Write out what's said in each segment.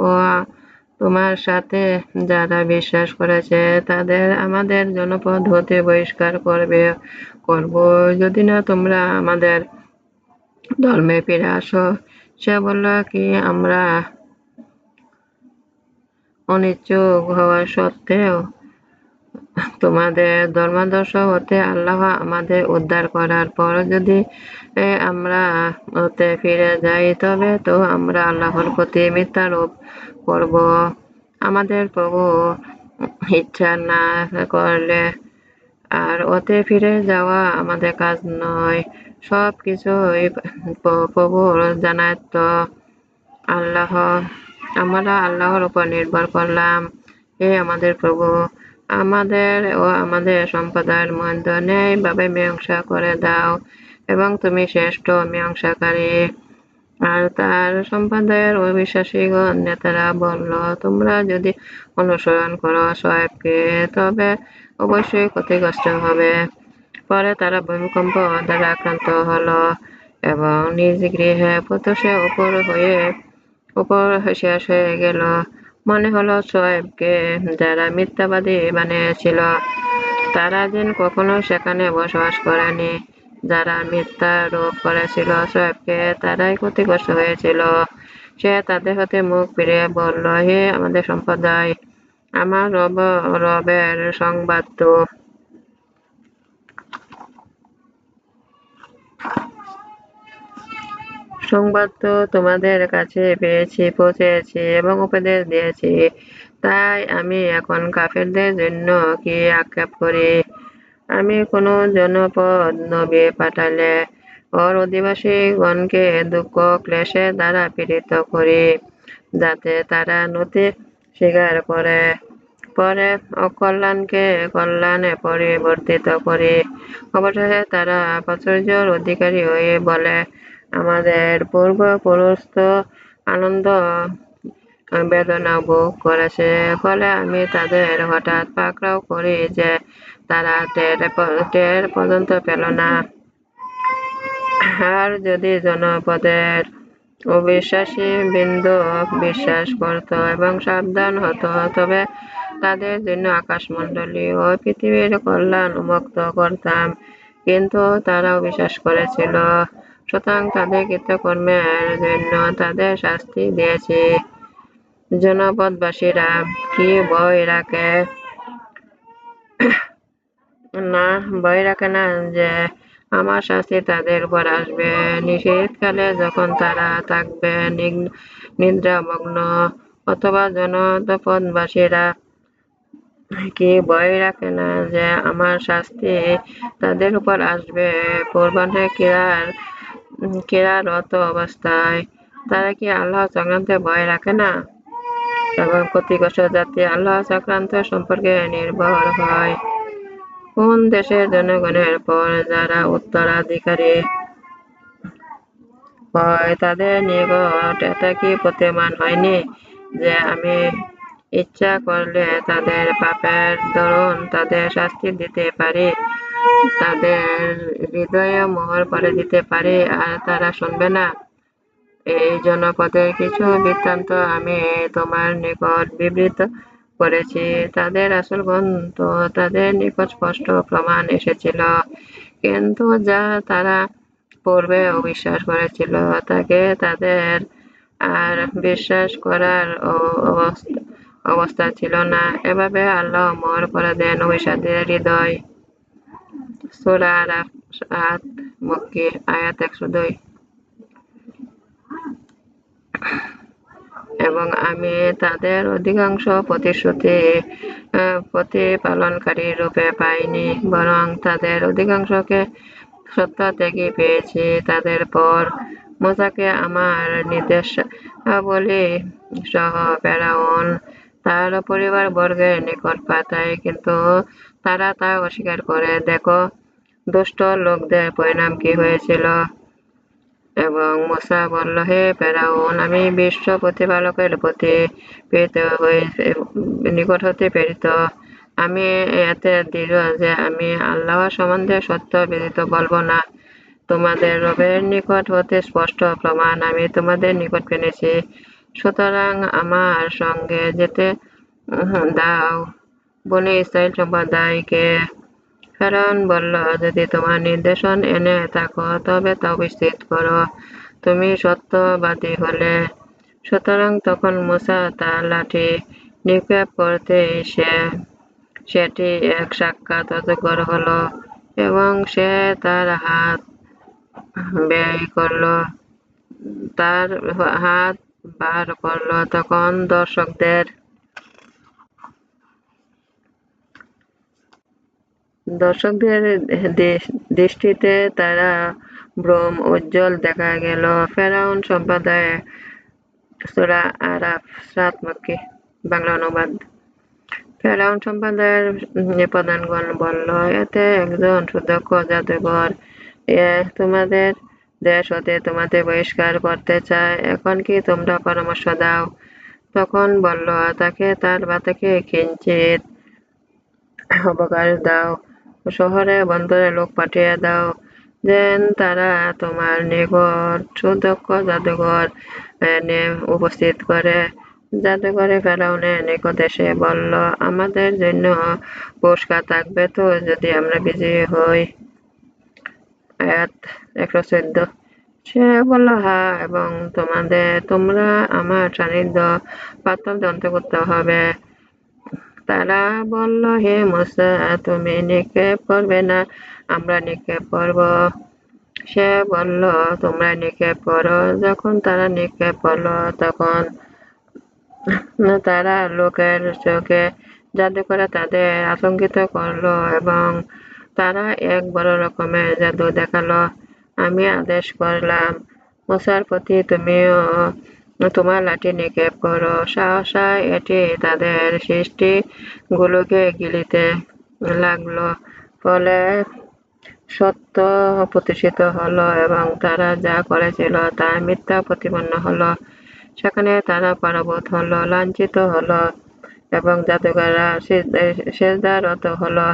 ও তোমার সাথে যারা বিশ্বাস করেছে, তাদের আমাদের জনপদ হতে বহিষ্কার করবে, করব। যদি না তোমরা আমাদের ধর্মে ফিরে আসো, সে বলল কি, আমরা অনিচ্ছুক হওয়া সত্ত্বেও তোমাদের ধর্মাদর্শ হতে আল্লাহ আমাদের উদ্ধার করার পর যদি আমরা ওতে ফিরে যাই, তবে তো আমরা আল্লাহর প্রতি মিথ্যারোপ করব। আমাদের প্রভু ইচ্ছা না করলে আর ওতে ফিরে যাওয়া আমাদের কাজ নয়। সব কিছুই প্রভুর তো আল্লাহ, আমরা আল্লাহর উপর নির্ভর করলাম। হে আমাদের প্রভু আমাদের ও আমাদের সম্প্রদায়ের মধ্যে ন্যায়ভাবে মীমাংসা করে দাও এবং তুমি শ্রেষ্ঠ মীমাংসাকারী। আর তার সম্প্রদায়ের অবিশ্বাসীগণ নেতারা বলল, তোমরা যদি অনুসরণ করো সোয়েবকে তবে অবশ্যই ক্ষতিগ্রস্ত হবে। পরে তারা ভূমিকম্প দ্বারা আক্রান্ত হলো এবং নিজ গৃহে প্রত্যুষে উপর হয়ে, উপর শেষ হয়ে গেল। মনে হলো সোহেবকে যারা মিথ্যাবাদী বানিয়েছিল তারা দিন কখনো সেখানে বসবাস করেনি। যারা মিথ্যা রোপ করেছিল সোয়েবকে তারাই ক্ষতিগ্রস্ত হয়েছিল। সে তাদের হাতে মুখ ফিরিয়ে বলল, হে আমাদের সম্প্রদায়, আমার রব, রবের সংবাদ তো সংবাদ তো তোমাদের কাছে পেয়েছি, পৌঁছেছি এবং উপদেশ দিয়েছি। তাই আমি এখন কাফেরদের জন্য কি আক্ষেপ করি? আমি কোনো জনপদ নবী পাঠালে ওর অধিবাসীগণকে দুঃখ ক্লেশের দ্বারা পীড়িত করি, যাতে তারা নথি স্বীকার করে। পরে অকল্যাণকে কল্যাণে পরিবর্তিত করি। অবশেষে তারা প্রাচুর্যর অধিকারী হয়ে বলে আমাদের পূর্বপুরুষ তো আনন্দ বেদনা ভোগ করেছে। ফলে আমি তাদের হঠাৎ পাকড়াও করি যে তারা টের টের পর্যন্ত পেল না। আর যদি জনপদের অবিশ্বাসী বিন্দু বিশ্বাস করত এবং সাবধান হতো, তবে তাদের জন্য আকাশমণ্ডলী ও পৃথিবীর কল্যাণ উন্মুক্ত করতাম। কিন্তু তারাও বিশ্বাস করেছিল সুতরাং তাদের কৃতকর্মের জন্য তাদের শাস্তি দিয়েছি। জনপদবাসীরা, কি রাখে? না ভয় রাখে না যে আমার শাস্তি তাদের উপর আসবে। নিষেধকালে যখন তারা থাকবে নিদ্রামগ্ন, অথবা জনপদবাসীরা, কি ভয় রাখে না যে আমার শাস্তি তাদের উপর আসবে? কোরবানে ক্রীড়ার ক্রীড়ারত অবস্থায়। তারা কি আল্লাহ সংক্রান্তে ভয় রাখে না? এবং ক্ষতিগ্রস্ত জাতি আল্লাহ সংক্রান্ত সম্পর্কে নির্ভর হয়। কোন দেশের জনগণের পর যারা উত্তরাধিকারী হয়, তাদের নিকট এটা কি প্রতিমান হয়নি যে আমি ইচ্ছা করলে তাদের পাপের দরুন তাদের শাস্তি দিতে পারি? তাদের হৃদয়ে মোহর করে দিতে পারি আর তারা শুনবে না। এই জনপদের কিছু বৃত্তান্ত আমি তোমার নিকট বিবৃত করেছি। তাদের আসল গ্রন্থ, তাদের নিকট স্পষ্ট প্রমাণ এসেছিল। কিন্তু যা তারা পূর্বে অবিশ্বাস করেছিল, তাকে তাদের আর বিশ্বাস করার অবস্থা ছিল না। এভাবে আল্লাহ মর করে দেন অবিশ্বাসীদের হৃদয়। সুরা আরাফাত মক্কি আয়াত একশো দুই এবং আমি তাদের অধিকাংশ প্রতিশ্রুতি প্রতিপালনকারী রূপে পাইনি, বরং তাদের অধিকাংশকে সত্য থেকে পেয়েছি। তাদের পর মোসাকে আমার নির্দেশ বলি সহ ফেরাউন তার পরিবার বর্গের নিকট পাঠায়, কিন্তু তারা তা অস্বীকার করে। দেখো দুষ্ট লোকদের পরিণাম কি হয়েছিল? এবং মুসা বলল, হে ফেরাউন, আমি বিশ্ব প্রতিপালকের প্রতি প্রেরিত হয়ে, নিকট হতে প্রেরিত আমি এতে দৃঢ় যে আমি আল্লাহ সম্বন্ধে সত্য ব্যতীত বলব না। তোমাদের রবের নিকট হতে স্পষ্ট প্রমাণ আমি তোমাদের নিকট পেনেছি সুতরাং আমার সঙ্গে যেতে দাও। বনে ইসরায়েল সম্প্রদায়কে ফেরাউন বলল, যদি তোমার নির্দেশন এনে থাকো, তবে তা বিস্তৃত করো, তুমি সত্যবাদী হলে। সুতরাং তখন মুসা তার লাঠি নিক্ষেপ করতে সে সেটি এক সাক্ষাৎ অজগর হলো এবং সে তার হাত ব্যয় করল। তার হাত বার করল। তখন দর্শকদের দর্শকদের দৃষ্টিতে তারা ভ্রম উজ্জ্বল দেখা গেল। ফেরাউন সম্প্রদায় সুরা আরাফ, সাত মক্কি, বাংলা অনুবাদ। ফেরাউন সম্প্রদায়ের প্রধানগণ বলল, এতে একজন সুদক্ষ জাদুঘর। এ তোমাদের দেশ হতে তোমাদের বহিষ্কার করতে চায়। এখন কি তোমরা পরামর্শ দাও? তখন বলল, তাকে তার বাতাকে কিঞ্চিত অবকাশ দাও। শহরে বন্দরে লোক পাঠিয়ে দাও। যেন তারা তোমার নিকট সুদক্ষ জাদুঘর এনে উপস্থিত করে। জাদুঘরে ফেরাউনের নিকট এসে বলল, আমাদের জন্য পুরস্কার থাকবে তো, যদি আমরা বিজয়ী হই। একশো চোদ্দ। সে বলল হা এবং তোমাদের, তোমরা আমার সান্নিধ্য প্রাপ্ত অন্তর্ভুক্ত হবে। তারা বলল, হে মুসা, তুমি নিক্ষেপ করবে না, আমরা নিক্ষেপ করব। সে বলল, তোমরা নিক্ষেপ করো। যখন তারা নিক্ষেপ করল, তখন তারা লোকের চোখে জাদু করে তাদের আতঙ্কিত করল এবং তারা এক বড় রকমের জাদু দেখাল। আমি আদেশ করলাম মশার প্রতি তুমিও তোমার লাঠি নিক্ষেপ করো সাহসা এটি তাদের সৃষ্টিগুলোকে গিলিতে লাগল। ফলে সত্য প্রতিষ্ঠিত হলো এবং তারা যা করেছিল তা মিথ্যা প্রতিপন্ন হলো। সেখানে তারা পরাভূত হলো, লাঞ্ছিত হলো এবং জাদুঘররা সেজদারত হলো।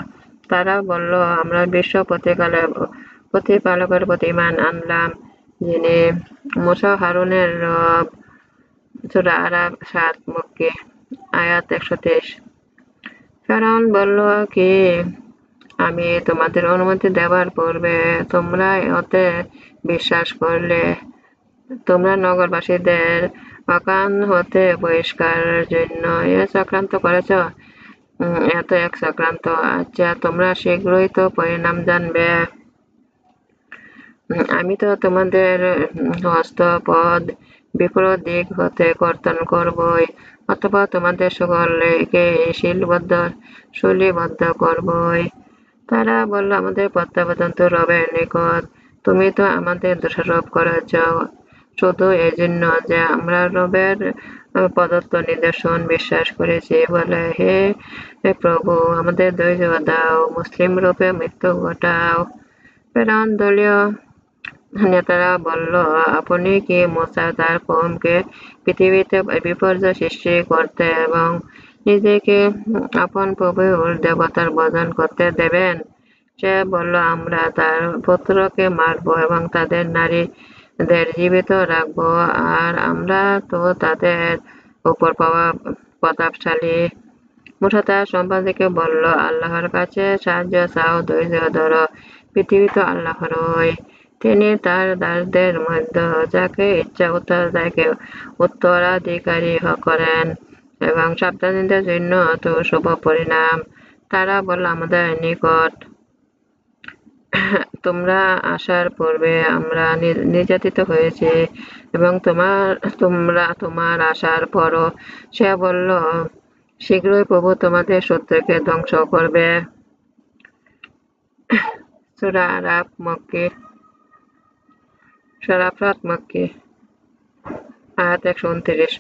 তারা বলল, আমরা বিশ্ব প্রতিকালে, প্রতিপালকের প্রতিমান আনলাম, যিনি মোসা হারুনের রব সুরা সাত মুক্কি আয়াত একশো তেইশ ফেরাউন বলল কি আমি তোমাদের অনুমতি দেওয়ার পূর্বে তোমরা ওতে বিশ্বাস করলে তোমরা নগরবাসীদের অকান হতে বহিষ্কারের জন্য এ চক্রান্ত করেছ এত এক চক্রান্ত আচ্ছা তোমরা শীঘ্রই তো পরিণাম জানবে আমি তো তোমাদের হস্তপদ বিপরীত দিক হতে কর্তন করবই, অথবা তোমাদের সকলকে শিলবদ্ধ, শৈলীবদ্ধ করবই। তারা বলল, আমাদের প্রত্যাবর্তন তো রবের নিকট। তুমি তো আমাদের দোষারোপ করেছ। শুধু এই জন্য যে আমরা রবের প্রদত্ত নিদর্শন বিশ্বাস করেছি বলে। হে প্রভু, আমাদের ধৈর্য দাও, মুসলিম রূপে মৃত্যু ঘটাও। ফেরাউন দলীয় নেতারা বলল, আপনি কি মোসা তার কমকে পৃথিবীতে বিপর্যয় সৃষ্টি করতে এবং নিজেকে আপন প্রভুর দেবতার বদন করতে দেবেন? সে বলল, আমরা তার পুত্রকে মারব এবং তাদের নারীদের জীবিত রাখব, আর আমরা তো তাদের উপর পাওয়া প্রতাপশালী মুঠা তার সম্পাদকে বলল, আল্লাহর কাছে সাহায্য চাও, ধৈর্য ধরো, পৃথিবী তো আল্লাহরই তিনি তার দাসদের মধ্যে যাকে ইচ্ছা উত্তরাধিকারীকে উত্তরাধিকারী করেন এবং সাবধানীদের জন্য তো শুভ পরিণাম। তারা বলল, আমাদের নিকট তোমরা আসার পূর্বে আমরা নির্যাতিত হয়েছি এবং তোমার, তোমরা তোমার আসার পরও সে বলল, শীঘ্রই প্রভু তোমাদের শত্রুকে ধ্বংস করবে। সুরা আরাব মক্কি সারাফরাত মক্কি আয়াত একশো উনত্রিশ।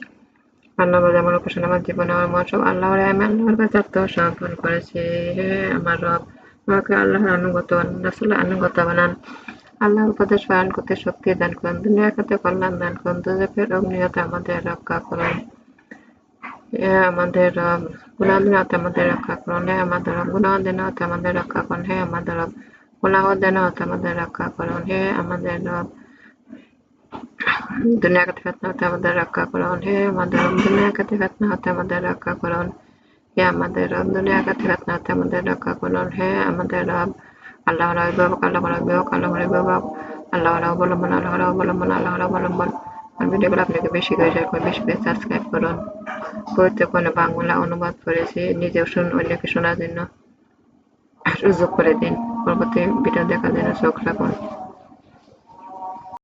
আল্লাহ বলে, আমার উপাসনা, আমার জীবন, আমার মন সব আল্লাহর আমি আল্লাহর কাছে আত্মসমর্পণ করেছি। হে আমার রব, আমাকে আল্লাহর আনুগত রাসুলের আনুগত বানান। আল্লাহর উপদেশ পালন করতে শক্তি দান করুন। দুনিয়া খাতে কল্যাণ দান করুন। দুজকের অগ্নিহতে আমাদের রক্ষা করুন। হে আমাদের রব গুণাদিন হতে আমাদের রক্ষা করুন। হে আমাদের রব গুণাদিন হতে আমাদের রক্ষা করুন। হে আমাদের রব গুণাদিন হতে আমাদের রক্ষা করুন। হে আমাদের রব দুনিয়া কাতে ফেতনা হতে আমাদের রক্ষা করুন হে আমাদের দুনিয়া কাতে ফেতনা হতে আমাদের রক্ষা করুন হে আমাদের রব দুনিয়া কাতে ফেতনা হতে আমাদের রক্ষা করুন হে আমাদের রব আল্লাহ অভিভাবক আল্লাহ অভিভাবক আল্লাহ অভিভাবক আল্লাহ অবলম্বন আল্লাহ অবলম্বন আল্লাহ অবলম্বন আর ভিডিওগুলো আপনাকে বেশি করে শেয়ার করুন বেশি করে সাবস্ক্রাইব করুন পবিত্র কোনো বাংলা অনুবাদ করেছি নিজেও শুন অন্যকে শোনার জন্য সুযোগ করে দিন পরবর্তী ভিডিও দেখার জন্য চোখ রাখুন